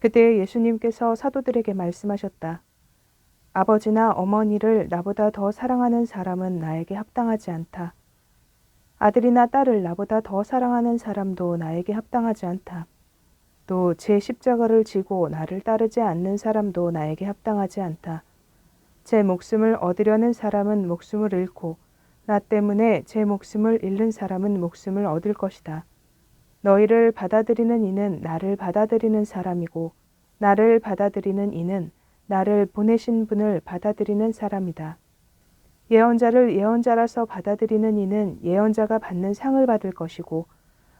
그때 예수님께서 사도들에게 말씀하셨다. 아버지나 어머니를 나보다 더 사랑하는 사람은 나에게 합당하지 않다. 아들이나 딸을 나보다 더 사랑하는 사람도 나에게 합당하지 않다. 또 제 십자가를 지고 나를 따르지 않는 사람도 나에게 합당하지 않다. 제 목숨을 얻으려는 사람은 목숨을 잃고 나 때문에 제 목숨을 잃는 사람은 목숨을 얻을 것이다. 너희를 받아들이는 이는 나를 받아들이는 사람이고 나를 받아들이는 이는 나를 보내신 분을 받아들이는 사람이다. 예언자를 예언자라서 받아들이는 이는 예언자가 받는 상을 받을 것이고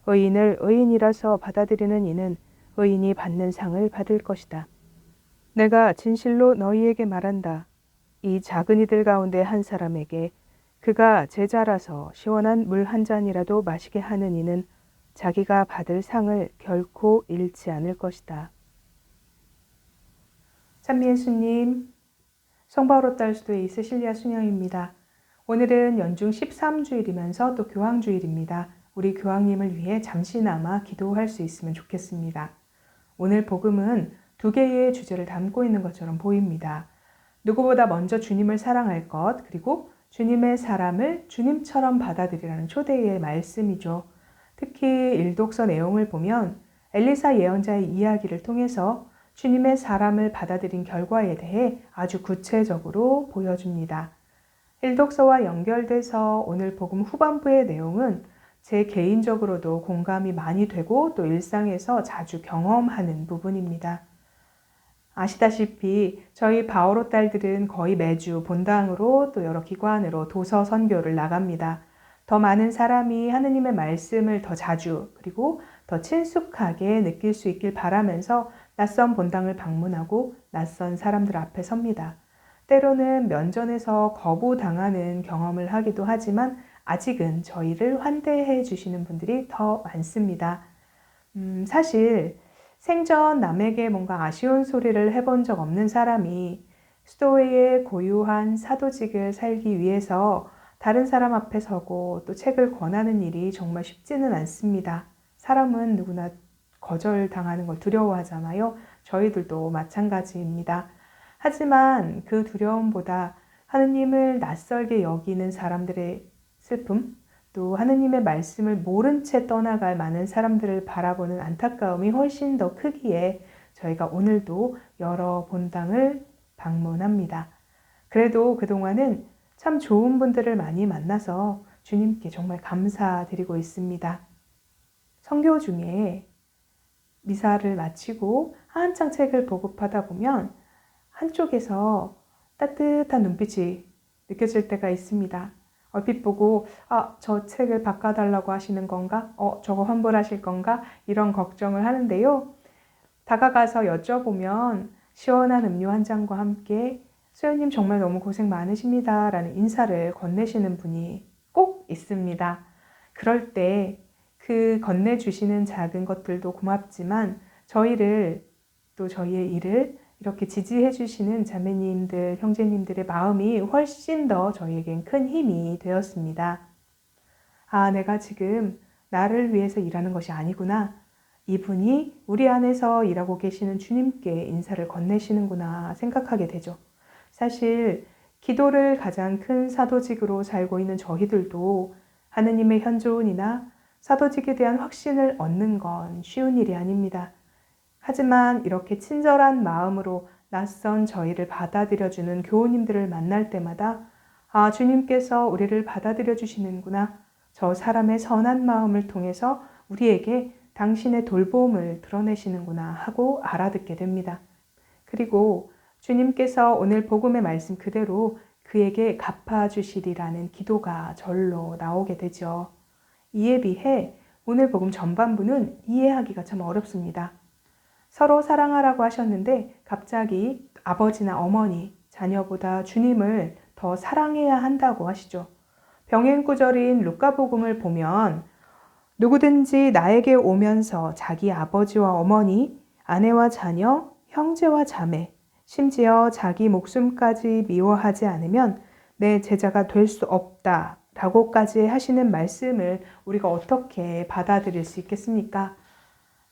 의인을 의인이라서 받아들이는 이는 의인이 받는 상을 받을 것이다. 내가 진실로 너희에게 말한다. 이 작은 이들 가운데 한 사람에게 그가 제자라서 시원한 물 한 잔이라도 마시게 하는 이는 자기가 받을 상을 결코 잃지 않을 것이다. 찬미 예수님, 성바오로 딸 수도에 있을 실리아 순영입니다. 오늘은 연중 13주일이면서 또 교황주일입니다. 우리 교황님을 위해 잠시나마 기도할 수 있으면 좋겠습니다. 오늘 복음은 두 개의 주제를 담고 있는 것처럼 보입니다. 누구보다 먼저 주님을 사랑할 것, 그리고 주님의 사람을 주님처럼 받아들이라는 초대의 말씀이죠. 특히 일독서 내용을 보면 엘리사 예언자의 이야기를 통해서 주님의 사람을 받아들인 결과에 대해 아주 구체적으로 보여줍니다. 일독서와 연결돼서 오늘 복음 후반부의 내용은 제 개인적으로도 공감이 많이 되고 또 일상에서 자주 경험하는 부분입니다. 아시다시피 저희 바오로 딸들은 거의 매주 본당으로 또 여러 기관으로 도서 선교를 나갑니다. 더 많은 사람이 하느님의 말씀을 더 자주 그리고 더 친숙하게 느낄 수 있길 바라면서 낯선 본당을 방문하고 낯선 사람들 앞에 섭니다. 때로는 면전에서 거부당하는 경험을 하기도 하지만 아직은 저희를 환대해 주시는 분들이 더 많습니다. 음, 사실 생전 남에게 뭔가 아쉬운 소리를 해본 적 없는 사람이 수도회의 고유한 사도직을 살기 위해서 다른 사람 앞에 서고 또 책을 권하는 일이 정말 쉽지는 않습니다. 사람은 누구나 거절당하는 걸 두려워하잖아요. 저희들도 마찬가지입니다. 하지만 그 두려움보다 하느님을 낯설게 여기는 사람들의 슬픔, 또 하느님의 말씀을 모른 채 떠나갈 많은 사람들을 바라보는 안타까움이 훨씬 더 크기에 저희가 오늘도 여러 본당을 방문합니다. 그래도 그동안은 참 좋은 분들을 많이 만나서 주님께 정말 감사드리고 있습니다. 성교 중에 미사를 마치고 한창 책을 보급하다 보면 한쪽에서 따뜻한 눈빛이 느껴질 때가 있습니다. 얼핏 보고 아, 저 책을 바꿔달라고 하시는 건가? 어, 저거 환불하실 건가? 이런 걱정을 하는데요. 다가가서 여쭤보면 시원한 음료 한 잔과 함께 수연님 정말 너무 고생 많으십니다. 라는 인사를 건네시는 분이 꼭 있습니다. 그럴 때 그 건네주시는 작은 것들도 고맙지만 저희를 또 저희의 일을 이렇게 지지해 주시는 자매님들, 형제님들의 마음이 훨씬 더 저희에겐 큰 힘이 되었습니다. 아, 내가 지금 나를 위해서 일하는 것이 아니구나. 이분이 우리 안에서 일하고 계시는 주님께 인사를 건네시는구나 생각하게 되죠. 사실 기도를 가장 큰 사도직으로 살고 있는 저희들도 하느님의 현존이나 사도직에 대한 확신을 얻는 건 쉬운 일이 아닙니다. 하지만 이렇게 친절한 마음으로 낯선 저희를 받아들여주는 교우님들을 만날 때마다 아, 주님께서 우리를 받아들여 주시는구나. 저 사람의 선한 마음을 통해서 우리에게 당신의 돌봄을 드러내시는구나 하고 알아듣게 됩니다. 그리고 주님께서 오늘 복음의 말씀 그대로 그에게 갚아주시리라는 기도가 절로 나오게 되죠. 이에 비해 오늘 복음 전반부는 이해하기가 참 어렵습니다. 서로 사랑하라고 하셨는데 갑자기 아버지나 어머니, 자녀보다 주님을 더 사랑해야 한다고 하시죠. 병행 구절인 루카복음을 보면 누구든지 나에게 오면서 자기 아버지와 어머니, 아내와 자녀, 형제와 자매, 심지어 자기 목숨까지 미워하지 않으면 내 제자가 될 수 없다. 라고까지 하시는 말씀을 우리가 어떻게 받아들일 수 있겠습니까?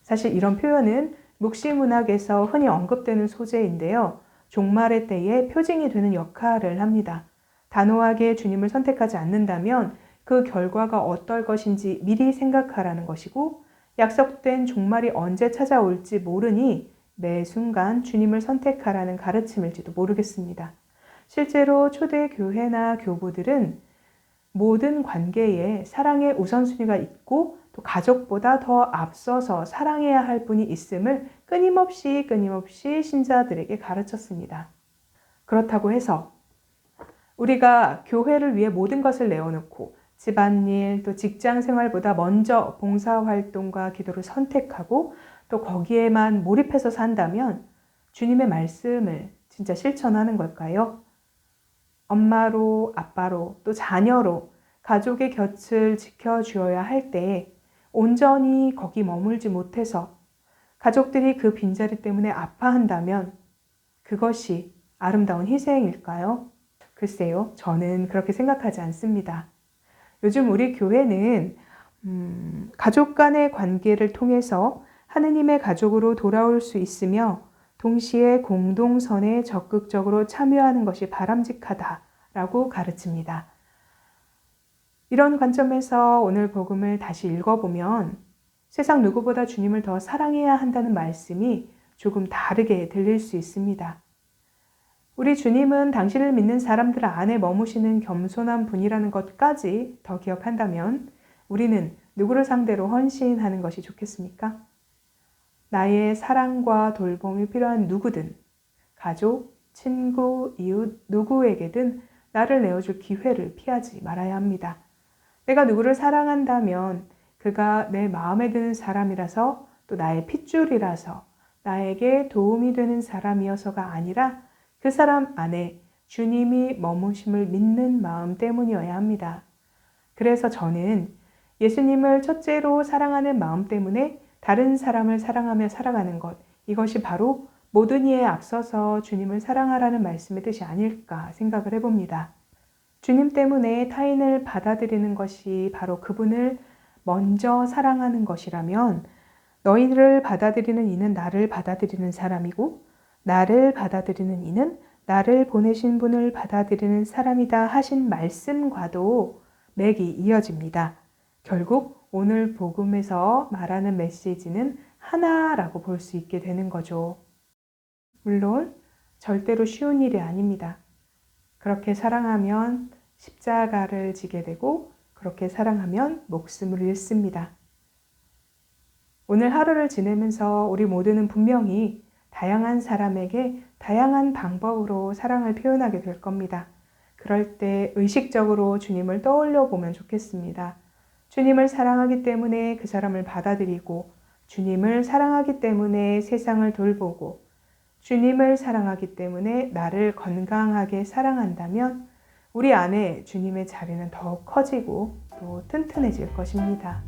사실 이런 표현은 묵시 문학에서 흔히 언급되는 소재인데요. 종말의 때에 표징이 되는 역할을 합니다. 단호하게 주님을 선택하지 않는다면 그 결과가 어떨 것인지 미리 생각하라는 것이고 약속된 종말이 언제 찾아올지 모르니 매 순간 주님을 선택하라는 가르침일지도 모르겠습니다. 실제로 초대 교회나 교부들은 모든 관계에 사랑의 우선순위가 있고 또 가족보다 더 앞서서 사랑해야 할 분이 있음을 끊임없이 끊임없이 신자들에게 가르쳤습니다. 그렇다고 해서 우리가 교회를 위해 모든 것을 내어놓고 집안일 또 직장 생활보다 먼저 봉사활동과 기도를 선택하고 또 거기에만 몰입해서 산다면 주님의 말씀을 진짜 실천하는 걸까요? 엄마로, 아빠로, 또 자녀로 가족의 곁을 지켜주어야 할 때 온전히 거기 머물지 못해서 가족들이 그 빈자리 때문에 아파한다면 그것이 아름다운 희생일까요? 글쎄요, 저는 그렇게 생각하지 않습니다. 요즘 우리 교회는 음, 가족 간의 관계를 통해서 하느님의 가족으로 돌아올 수 있으며 동시에 공동선에 적극적으로 참여하는 것이 바람직하다라고 가르칩니다. 이런 관점에서 오늘 복음을 다시 읽어보면 세상 누구보다 주님을 더 사랑해야 한다는 말씀이 조금 다르게 들릴 수 있습니다. 우리 주님은 당신을 믿는 사람들 안에 머무시는 겸손한 분이라는 것까지 더 기억한다면 우리는 누구를 상대로 헌신하는 것이 좋겠습니까? 나의 사랑과 돌봄이 필요한 누구든, 가족, 친구, 이웃, 누구에게든 나를 내어줄 기회를 피하지 말아야 합니다. 내가 누구를 사랑한다면 그가 내 마음에 드는 사람이라서 또 나의 핏줄이라서 나에게 도움이 되는 사람이어서가 아니라 그 사람 안에 주님이 머무심을 믿는 마음 때문이어야 합니다. 그래서 저는 예수님을 첫째로 사랑하는 마음 때문에 다른 사람을 사랑하며 살아가는 것, 이것이 바로 모든 이에 앞서서 주님을 사랑하라는 말씀의 뜻이 아닐까 생각을 해봅니다. 주님 때문에 타인을 받아들이는 것이 바로 그분을 먼저 사랑하는 것이라면 너희를 받아들이는 이는 나를 받아들이는 사람이고 나를 받아들이는 이는 나를 보내신 분을 받아들이는 사람이다 하신 말씀과도 맥이 이어집니다. 결국 오늘 복음에서 말하는 메시지는 하나라고 볼 수 있게 되는 거죠. 물론 절대로 쉬운 일이 아닙니다. 그렇게 사랑하면 십자가를 지게 되고 그렇게 사랑하면 목숨을 잃습니다. 오늘 하루를 지내면서 우리 모두는 분명히 다양한 사람에게 다양한 방법으로 사랑을 표현하게 될 겁니다. 그럴 때 의식적으로 주님을 떠올려 보면 좋겠습니다. 주님을 사랑하기 때문에 그 사람을 받아들이고, 주님을 사랑하기 때문에 세상을 돌보고, 주님을 사랑하기 때문에 나를 건강하게 사랑한다면 우리 안에 주님의 자리는 더욱 커지고 또 튼튼해질 것입니다.